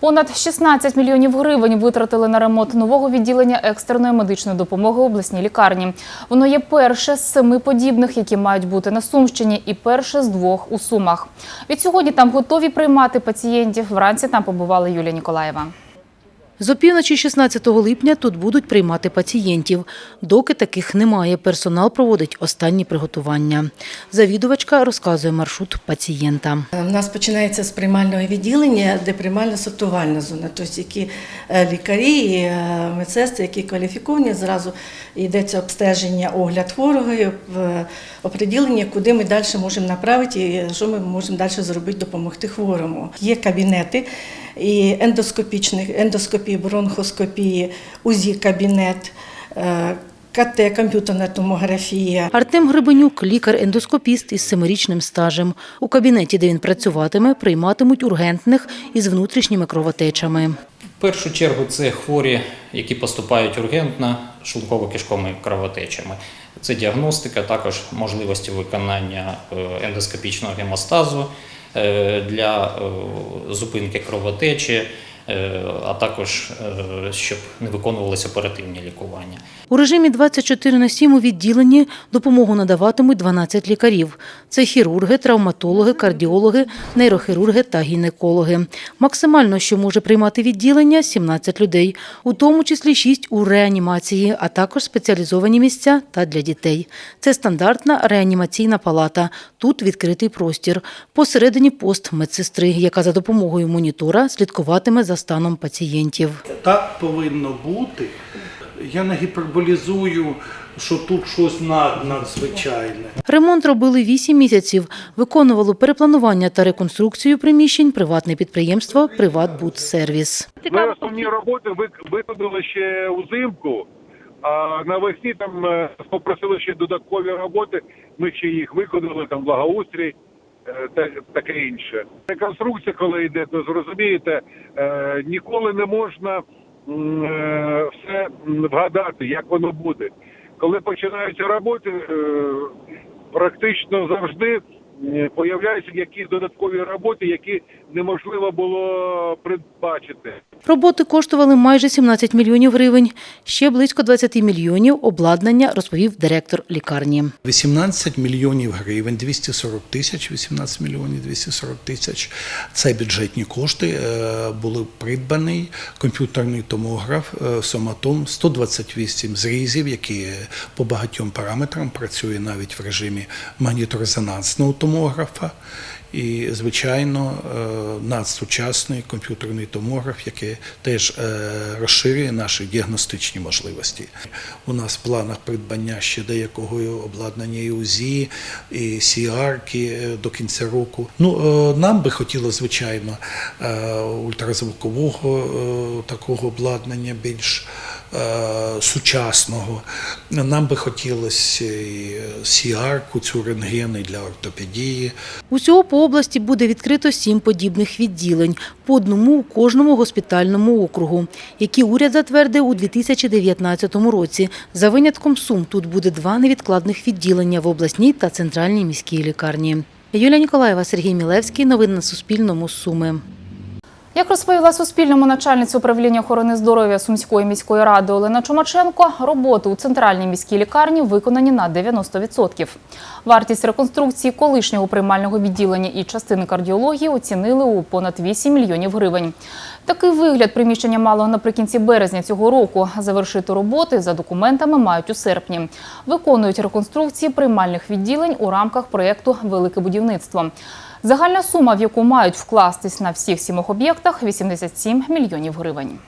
Понад 16 мільйонів гривень витратили на ремонт нового відділення екстреної медичної допомоги в обласній лікарні. Воно є перше з семи подібних, які мають бути на Сумщині, і перше з двох у Сумах. Від сьогодні там готові приймати пацієнтів. Вранці там побувала Юлія Ніколаєва. З опівночі 16 липня тут будуть приймати пацієнтів. Доки таких немає, персонал проводить останні приготування. Завідувачка розказує маршрут пацієнта. У нас починається з приймального відділення, де приймальна сортувальна зона, тобто які е, лікарі, і е, медсестри, які кваліфіковані, зразу йдеться обстеження, огляд хворого, оприділення, куди ми далі можемо направити і що ми можемо далі зробити, допомогти хворому. Є кабінети і ендоскопічних, ендоскопії, бронхоскопії, УЗІ-кабінет, е, КТ, комп'ютерна томографія. Артем Гребенюк – лікар-ендоскопіст із семирічним стажем. У кабінеті, де він працюватиме, прийматимуть ургентних із внутрішніми кровотечами. В першу чергу це хворі, які поступають ургентно шлунково-кишковими кровотечами. Це діагностика, також можливості виконання е, ендоскопічного гемостазу для е, зупинки кровотечі, е, а також е, щоб не виконувалися оперативні лікування. У режимі 24 на 7 у відділенні допомогу надаватимуть 12 лікарів. Це хірурги, травматологи, кардіологи, нейрохірурги та гінекологи. Максимально, що може приймати відділення – 17 людей, у тому числі 6 у реанімації, а також спеціалізовані місця та для дітей. Це стандартна реанімаційна палата. Тут відкритий простір. Посередині пост медсестри, яка за допомогою монітора слідкуватиме за станом пацієнтів. Так повинно бути. Я не гіперболізую, що тут щось над- надзвичайне. Ремонт робили 8 місяців. Виконувало перепланування та реконструкцію приміщень приватне підприємство «Приватбудсервіс». Ми основні роботи вик- виконали ще узимку, а навесні там е, попросили ще додаткові роботи. Ми ще їх виконали, там благоустрій таке інше. Реконструкція, коли йде, то зрозумієте, е, ніколи не можна е, все вгадати, як воно буде. Коли починаються роботи, е, практично завжди появляються якісь додаткові роботи, які неможливо було передбачити. Роботи коштували майже 17 мільйонів гривень. Ще близько 20 мільйонів обладнання, розповів директор лікарні. 18 мільйонів гривень, 240 тисяч, 18 мільйонів 240 тисяч. Це бюджетні кошти. Е, Були придбаний комп'ютерний томограф е, Соматом 128 зрізів, які по багатьом параметрам працює навіть в режимі магніторезонансного томографа. І, звичайно, е, надсучасний комп'ютерний томограф, який теж е, розширює наші діагностичні можливості. У нас в планах придбання ще деякого обладнання і УЗІ, і сіарки е, до кінця року. Ну, нам би хотілося, звичайно, ультразвукового такого обладнання більш сучасного. Нам би хотілося і сіарку, цю рентгени для ортопедії. Усього по області буде відкрито сім подібних відділень, по одному у кожному госпітальному округу, які уряд затвердив у 2019 році. За винятком Сум тут буде два невідкладних відділення в обласній та центральній міській лікарні. Юлія Ніколаєва, Сергій Мілевський. Новини на Суспільному. Суми. Як розповіла Суспільному начальниця управління охорони здоров'я Сумської міської ради Олена Чумаченко, роботи у центральній міській лікарні виконані на 90%. Вартість реконструкції колишнього приймального відділення і частини кардіології оцінили у понад 8 мільйонів гривень. Такий вигляд приміщення мало наприкінці березня цього року. Завершити роботи за документами мають у серпні. Виконують реконструкції приймальних відділень у рамках проєкту Велике будівництво. Загальна сума, в яку мають вкластись на всіх сімох об'єктах – 87 мільйонів гривень.